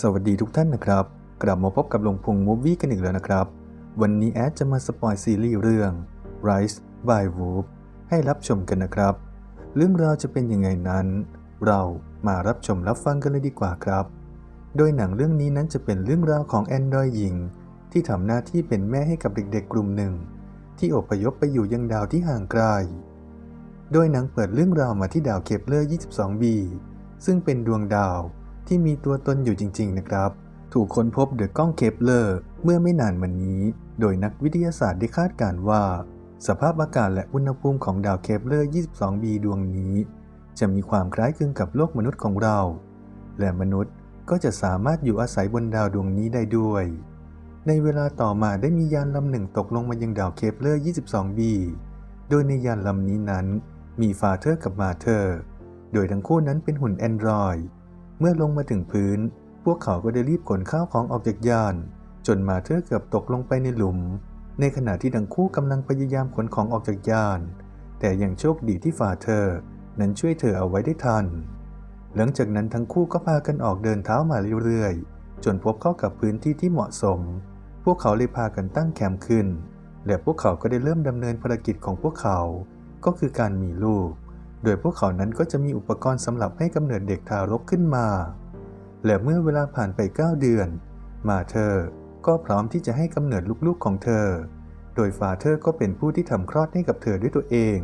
สวัสดีทุกท่านนะครับ กลับมาพบกับหลวงพงมูฟวี่กันอีกแล้วนะครับ วันนี้แอดจะมาสปอยซีรีส์เรื่อง Rise by Wolf ให้รับชมกันนะครับ เรื่องราวจะเป็นยังไงนั้น เรามารับชมรับฟังกันเลยดีกว่าครับ โดยหนังเรื่องนี้นั้นจะเป็นเรื่องราวของแอนดรอยหญิง ที่ทำหน้าที่เป็นแม่ให้กับเด็กๆกลุ่มหนึ่ง ที่อพยพไปอยู่ยังดาวที่ห่างไกล โดยหนังเปิดเรื่องราวมาที่ดาวเคปเลอร์ 22b ซึ่งเป็นดวงดาว ที่มีตัวตนอยู่จริง ๆ นะครับ ถูกค้นพบโดยกล้องเคปเลอร์ เมื่อไม่นานมานี้ โดยนักวิทยาศาสตร์ได้คาดการณ์ว่า สภาพอากาศและอุณหภูมิของดาวเคปเลอร์ 22b ดวงนี้ จะมีความคล้ายคลึงกับโลกมนุษย์ของเรา และมนุษย์ก็จะสามารถอยู่อาศัยบนดาวดวงนี้ได้ด้วย ในเวลาต่อมาได้มียานลำหนึ่งตกลงมายังดาวเคปเลอร์ 22b โดยในยานลำนี้นั้น มีฟาเธอร์กับมาเธอร์ โดยทั้งคู่นั้นเป็นหุ่นแอนดรอย เมื่อลงมาถึงพื้น พวกเขาก็ได้รีบขนข้าวของออกจากยาน จนมาเธอเกือบตกลงไปในหลุม ในขณะที่ทั้งคู่กำลังพยายามขนของออกจากยาน แต่ยังโชคดีที่ฟาเธอ นั้นช่วยเธอเอาไว้ได้ทัน หลังจากนั้นทั้งคู่ก็พากันออกเดินเท้ามาเรื่อยๆ จนพบเข้ากับพื้นที่ที่เหมาะสม พวกเขาเลยพากันตั้งแคมป์ขึ้น และพวกเขาก็ได้เริ่มดำเนินภารกิจของพวกเขา ก็คือการมีลูก โดยพวกเขานั้นก็จะมีอุปกรณ์สำหรับให้กำเนิดเด็กทารกขึ้นมา และเมื่อเวลาผ่านไป 9 เดือน มาเธอก็พร้อมที่จะให้กำเนิดลูกๆของเธอ โดยฟาเธอร์ก็เป็นผู้ที่ทำคลอดให้กับเธอด้วยตัวเอง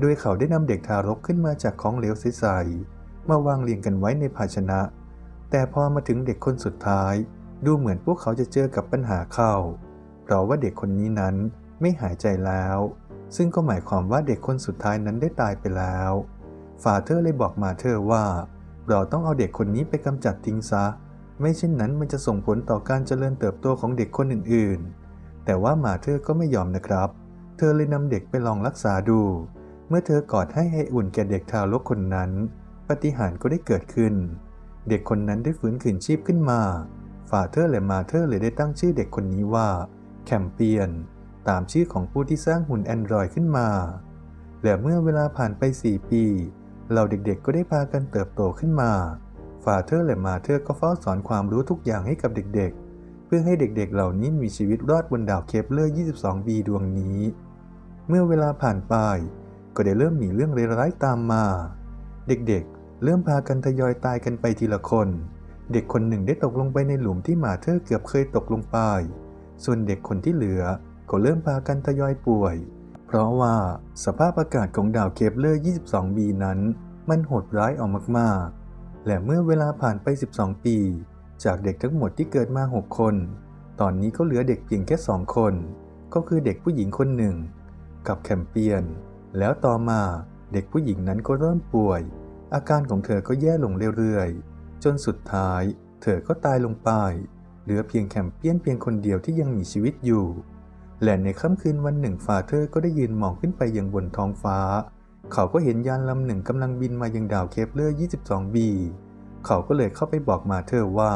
โดยเขาได้นำเด็กทารกขึ้นมาจากของเหลวใสๆมาวางเรียงกันไว้ในภาชนะ แต่พอมาถึงเด็กคนสุดท้าย ดูเหมือนพวกเขาจะเจอกับปัญหาเข้า เพราะว่าเด็กคนนี้นั้นไม่หายใจแล้ว ซึ่งก็หมายความว่าเด็กคนสุดท้ายนั้นได้ตายไปแล้วฟาเธอร์เลยบอกมาเธอว่า เราต้องเอาเด็กคนนี้ไปกำจัดทิ้งซะ ไม่เช่นนั้นมันจะส่งผลต่อการเจริญเติบโตของเด็กคนอื่นๆ แต่ว่ามาเธอก็ไม่ยอมนะครับ เธอเลยนำเด็กไปลองรักษาดู เมื่อเธอกอดให้ให้อุ่นแก่เด็กทารกคนนั้นปาฏิหาริย์ก็ได้เกิดขึ้น เด็กคนนั้นได้ฟื้นคืนชีพขึ้นมาฟาเธอร์และมาเธอร์เลยได้ตั้งชื่อเด็กคนนี้ว่าแคมเปียน ตามชื่อของผู้ที่สร้างหุ่นแอนดรอยขึ้นมา และเมื่อเวลาผ่านไป 4 ปีเราเด็กๆ ก็ได้พากันเติบโตขึ้นมา ฟาเธอร์และมาเธอร์ก็เฝ้าสอนความรู้ทุกอย่างให้กับเด็กๆ เพื่อให้เด็กๆ เหล่านี้มีชีวิตรอดบนดาวเคปเลอร์ 22b ดวงนี้ เมื่อเวลาผ่านไป ก็ได้เริ่มมีเรื่องร้ายๆตามมา เด็กๆ เริ่มพากันทยอยตายกันไปทีละคน เด็กคนหนึ่งได้ตกลงไปในหลุมที่มาเธอร์เกือบเคยตกลงไป ส่วนเด็กคนที่เหลือ ก็เริ่มพากันทยอยป่วย เพราะว่าสภาพอากาศของดาวเคปเลอร์ 22b นั้น มันโหดร้ายออกมากๆ และเมื่อเวลาผ่านไป 12 ปี จากเด็กทั้งหมดที่เกิดมา 6 คน ตอนนี้ก็เหลือเด็กเพียงแค่ 2 คน ก็คือเด็กผู้หญิงคนหนึ่ง กับแคมเปียน แล้วต่อมาเด็กผู้หญิงนั้นก็เริ่มป่วย อาการของเธอก็แย่ลงเรื่อยๆ จนสุดท้าย เธอก็ตายลงไป เหลือเพียงแคมเปียนเพียงคนเดียวที่ยังมีชีวิตอยู่ และในค่ำคืนวันหนึ่งฟาเธอร์ก็ได้ยืนมองขึ้นไปยังบนท้องฟ้า เขาก็เห็นยานลำหนึ่งกำลังบินมายังดาวเคปเลอร์ 22b เขาก็เลยเข้าไปบอกมาเธอว่า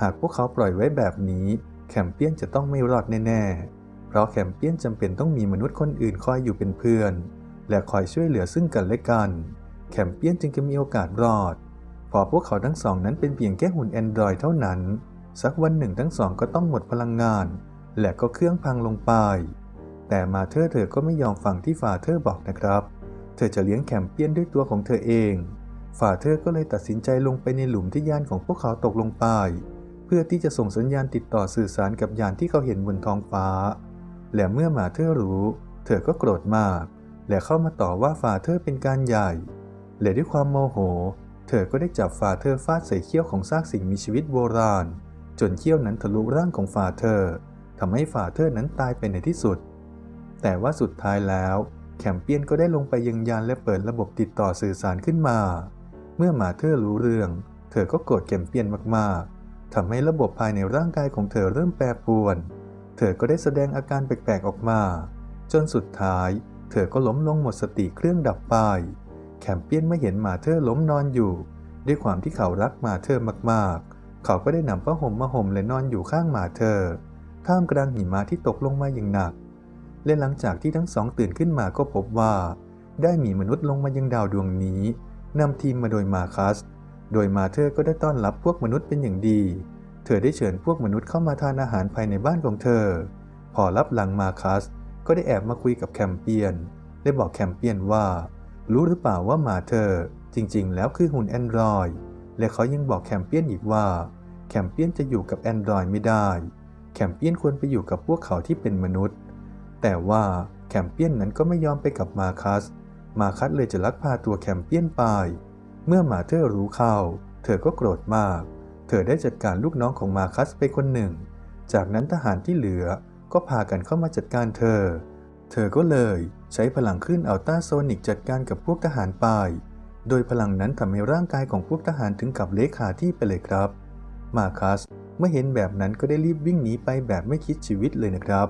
หากพวกเขาปล่อยไว้แบบนี้แคมเปี้ยนจะต้องไม่รอดแน่ๆ เพราะแคมเปี้ยนจำเป็นต้องมีมนุษย์คนอื่นคอยอยู่เป็นเพื่อน และคอยช่วยเหลือซึ่งกันและกัน แคมเปี้ยนจึงจะมีโอกาสรอด พอพวกเขาทั้งสองนั้นเป็นเพียงแค่หุ่นแอนดรอยเท่านั้น สักวันหนึ่งทั้งสองก็ต้องหมดพลังงาน และก็เครื่องพังลงไป แต่มาเธอเธอก็ไม่ยอมฟังที่ฟาเธอบอกนะครับ เธอจะเลี้ยงแคมเปี้ยนด้วยตัวของเธอเองฟาเธอก็เลยตัดสินใจลงไปในหลุมที่ยานของพวกเขาตกลงไป เพื่อที่จะส่งสัญญาณติดต่อสื่อสารกับยานที่เขาเห็นบนท้องฟ้า และเมื่อมาเธอรู้ เธอก็โกรธมาก และเข้ามาต่อว่าฟาเธอเป็นการใหญ่ และด้วยความโมโห เธอก็ได้จับฟาเธอฟาดใส่เขี้ยวของซากสิ่งมีชีวิตโบราณ จนเขี้ยวนั้นทะลุร่างของฟาเธอ ทำให้ฟาเธอร์นั้นตายไปในที่สุด แต่ว่าสุดท้ายแล้วแคมเปียนก็ได้ลงไปยังยานและเปิดระบบติดต่อสื่อสารขึ้นมา เมื่อมาเธอรู้เรื่อง เธอก็โกรธแคมเปียนมากๆทำให้ระบบภายในร่างกายของเธอเริ่มแปรปรวน เธอก็ได้แสดงอาการแปลกๆออกมา จนสุดท้าย เธอก็ล้มลงหมดสติเครื่องดับไปแคมเปียนไม่เห็นมาเธอล้มนอนอยู่ ด้วยความที่เขารักมาเธอมากๆ เขาก็ได้นำผ้าห่มมาห่มและนอนอยู่ข้างมาเธอ ท่ามกลางหิมะที่ตกลงมาอย่างหนัก และหลังจากที่ทั้งสองตื่นขึ้นมาก็พบว่า ได้มีมนุษย์ลงมายังดาวดวงนี้นำทีมมาโดยมาคัส โดยมาเธอก็ได้ต้อนรับพวกมนุษย์เป็นอย่างดี เธอได้เชิญพวกมนุษย์เข้ามาทานอาหารภายในบ้านของเธอ พอรับหลังมาคัส ก็ได้แอบมาคุยกับแคมเปียน ได้บอกแคมเปียนว่า รู้หรือเปล่าว่ามาเธอ จริง ๆ แล้วคือหุ่นแอนดรอยและเขายังบอกแคมเปียนอีกว่า แคมเปียนจะอยู่กับแอนดรอยไม่ได้ แคมเปียนควรไปอยู่กับพวกเขาที่เป็นมนุษย์ แต่ว่าแคมเปียนนั้นก็ไม่ยอมไปกับมาคัส มาคัสเลยจะลักพาตัวแคมเปียนไป เมื่อหมาเธอรู้เข้าเธอก็โกรธมาก เธอได้จัดการลูกน้องของมาคัสไปคนหนึ่ง จากนั้นทหารที่เหลือก็พากันเข้ามาจัดการเธอ เธอก็เลยใช้พลังคลื่นอัลตราโซนิกจัดการกับพวกทหารไป โดยพลังนั้นทำให้ร่างกายของพวกทหารถึงกับเละขาที่ไปเลยครับ มาคัส เมื่อเห็นแบบนั้นก็ได้รีบวิ่งหนีไปแบบไม่คิดชีวิตเลยนะครับ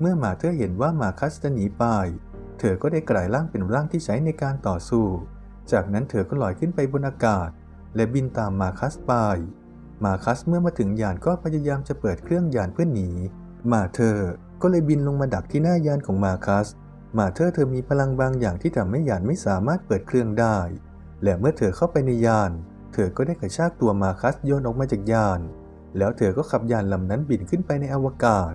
เมื่อมาเธอเห็นว่ามาคัสจะหนีไป เธอก็ได้กลายร่างเป็นร่างที่ใช้ในการต่อสู้ จากนั้นเธอก็ลอยขึ้นไปบนอากาศ และบินตามมาคัสไป มาคัสเมื่อมาถึงยานก็พยายามจะเปิดเครื่องยานเพื่อหนี มาเธอก็เลยบินลงมาดักที่หน้ายานของมาคัส มาเธอเธอมีพลังบางอย่างที่ทำให้ยานไม่สามารถเปิดเครื่องได้ และเมื่อเธอเข้าไปในยาน เธอก็ได้กระชากตัวมาคัสโยนออกมาจากยาน แล้วเธอก็ขับยานลำนั้นบินขึ้นไปในอวกาศ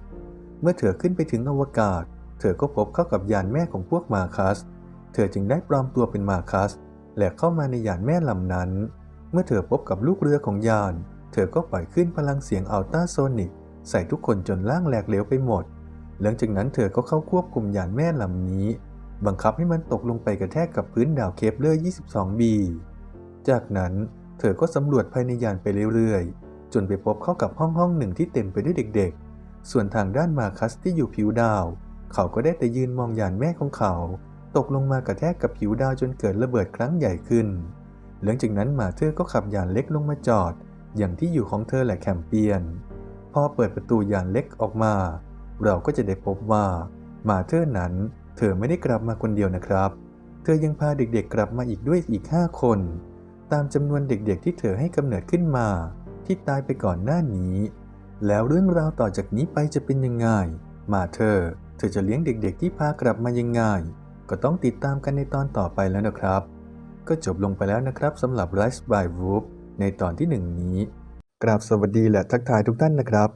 เมื่อเธอขึ้นไปถึงอวกาศ เธอก็พบเข้ากับยานแม่ของพวกมาคัส เธอจึงได้ปลอมตัวเป็นมาคัส และเข้ามาในยานแม่ลำนั้น เมื่อเธอพบกับลูกเรือของยาน เธอก็ปล่อยขึ้นพลังเสียงอัลตราโซนิกใส่ทุกคนจนล่างแหลกเหลวไปหมด หลังจากนั้นเธอก็เข้าควบคุมยานแม่ลำนี้ บังคับให้มันตกลงไปกระแทกกับพื้นดาวเคปเลอร์ 22b จากนั้นเธอก็สำรวจภายในยานไปเรื่อยๆ จนไปพบเข้ากับห้องห้องหนึ่งที่เต็มไปด้วยเด็กๆ ส่วนทางด้านมาคัสที่อยู่ผิวดาว เขาก็ได้แต่ยืนมองยานแม่ของเขา ตกลงมากระแทกกับผิวดาวจนเกิดระเบิดครั้งใหญ่ขึ้น หลังจากนั้นมาเธอก็ขับยานเล็กลงมาจอด อย่างที่อยู่ของเธอและแคมเปียน พอเปิดประตูยานเล็กออกมา เราก็จะได้พบว่ามาเธอนั้น เธอไม่ได้กลับมาคนเดียวนะครับ เธอยังพาเด็กๆกลับมาอีกด้วยอีก 5 คน ตามจำนวนเด็กๆที่เธอให้กำเนิดขึ้นมา ที่ตายไปก่อนหน้านี้ แล้วเรื่องราวต่อจากนี้ไปจะเป็นยังไง มาเธอ เธอจะเลี้ยงเด็กๆที่พากลับมายังไง ก็ต้องติดตามกันในตอนต่อไปแล้วนะครับ ก็จบลงไปแล้วนะครับสำหรับ Rise by Whoop ในตอนที่หนึ่งนี้กราบสวัสดีและทักทายทุกท่านนะครับ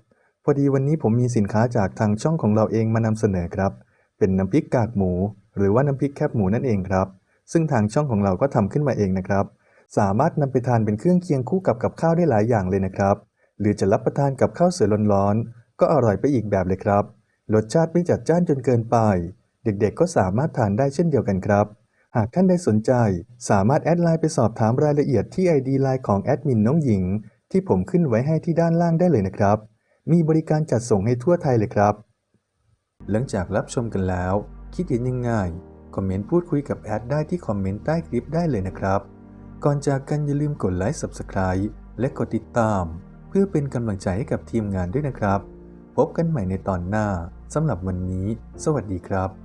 พอดีวันนี้ผมมีสินค้าจากทางช่องของเราเองมานำเสนอครับ เป็นน้ำพริกกากหมู หรือว่าน้ำพริกแคบหมูนั่นเองครับ ซึ่งทางช่องของเราก็ทำขึ้นมาเองนะครับ สามารถนำไปทานเป็นเครื่องเคียงคู่กับกับข้าวได้หลายอย่างเลยนะครับ หรือจะรับประทานกับข้าวเสือร้อนๆก็อร่อยไปอีกแบบเลยครับ รสชาติไม่จัดจ้านจนเกินไป เด็กๆก็สามารถทานได้เช่นเดียวกันครับ หากท่านใดสนใจ สามารถแอดไลน์ไปสอบถามรายละเอียดที่ ID ไลน์ของแอดมินน้องหญิง ที่ผมขึ้นไว้ให้ที่ด้านล่างได้เลยนะครับ มีบริการจัดส่งให้ทั่วไทยเลยครับ หลังจากรับชมกันแล้ว คิดเห็นยังไงคอมเมนต์พูดคุยกับแอดได้ที่คอมเมนต์ใต้คลิปได้เลยนะครับ ก่อนจากกันอย่าลืมกดไลค์ Subscribe และกดติดตาม เพื่อเป็นกำลังใจให้กับทีมงานด้วยนะครับ พบกันใหม่ในตอนหน้าสำหรับวันนี้ สวัสดีครับ